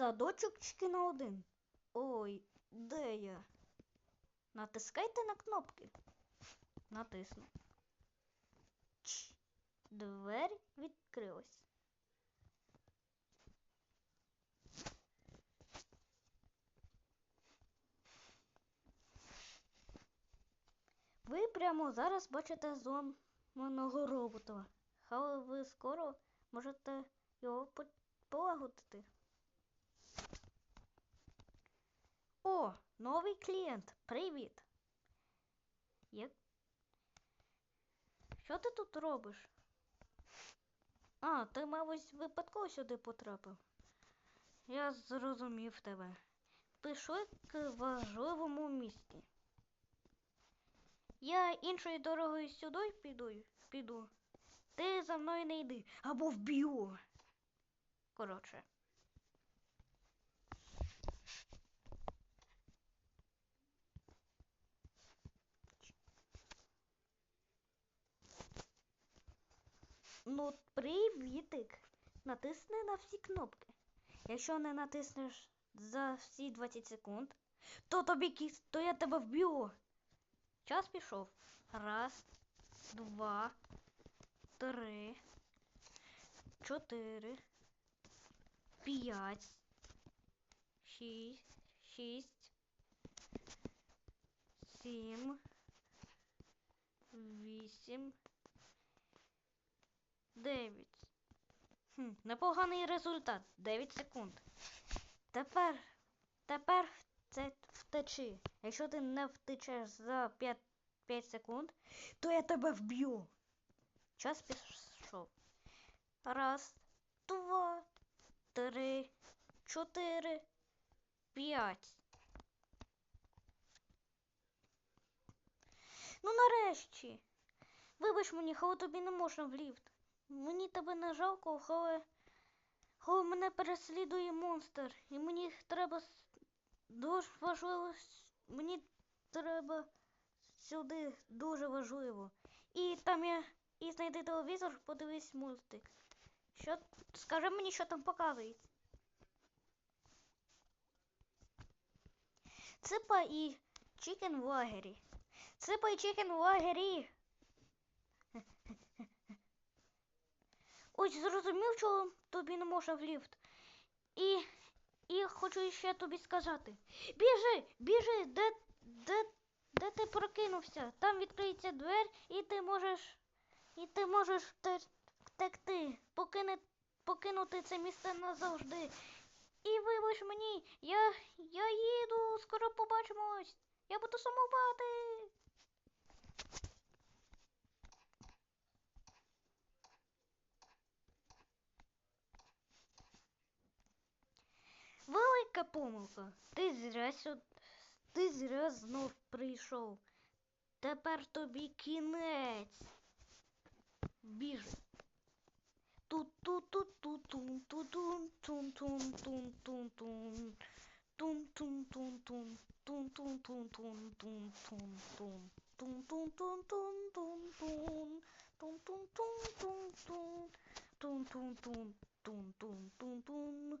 Садочок чи на один. Ой, де я? Натискайте на кнопки. Натисну. Ч. Двері відкрилась. Ви прямо зараз бачите зламаного робота, але ви скоро можете його полагодити. Новий клієнт. Привіт. Є... Що ти тут робиш? А, ти, мабуть, випадково сюди потрапив. Я зрозумів тебе. Пиши к важливому місті. Я іншою дорогою сюди піду. піду. Ти за мною не йди або вб'ю. Коротше. Ну, привітик! Натисни на всі кнопки. Якщо не натиснеш за всі 20 секунд, то тобі кіс, то я тебе вб'ю. Час пішов. Раз, два, три, чотири, п'ять, шість, шість, сім, вісім. Дев'ять. Хм, Непоганий результат. Девять секунд. Тепер тепер це втечи. Якщо ти не втечеш за 5 5 секунд, то я тебе вб'ю. Час пішов. Раз, два, три, чотири, п'ять. Ну нарешті. Вибач мені, але тобі не можна в ліфт мені тебе не жалко, але, але мене переслідує монстр. І мені треба дуже важливо. Мені треба сюди дуже важливо. І там я і знайди телевізор, подивись мультик. Що скажи мені, що там показують. Ципа і чікен в лагері. Ципа і чікен в лагері. Ось зрозумів, чого тобі не можна в ліфт. І і хочу ще тобі сказати. Біжи, біжи, де де, де ти прокинувся? Там відкриється дверь, і ти можеш і ти можеш втекти, покини, покинути це місце назавжди. І вибач мені, я я їду, скоро побачимось. Я буду сумувати. Велика помилка. Ти зря сюди, ти зря знов прийшов. Тепер тобі кінець. Біж. Ту-ту-ту-ту-тун-ту-тун-тун-тун-тун-тун-тун. Тун-тун-тун-тун. Тун-тун-тун-тун-тун-тун. Тун-тун-тун-тун-тун-тун. Тун-тун-тун-тун-тун. Тун-тун-тун-тун-тун-тун.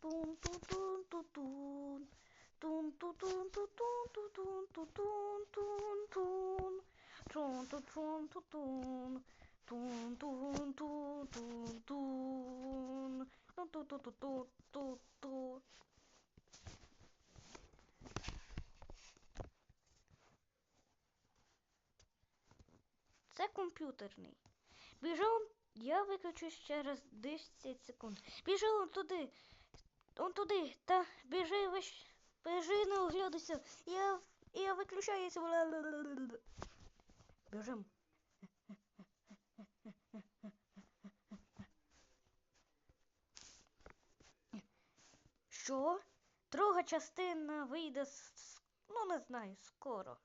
Тун-тун-тун-тун-тун. Тун-тун-тун-тун-тун-тун-тун-тун-тун. Тун-тун-тун-тун-тун. Тун-тун-тун-тун-тун. Тун-тун-тун-тун-тун-тун. Це комп'ютерний. Біжав, я виключу ще раз 10 секунд. Біжав туди он туди, та біжи виш. Біжи, не оглядайся. Я я виключаюся. Біжим. Що? Друга частина вийде, ну не знаю, скоро.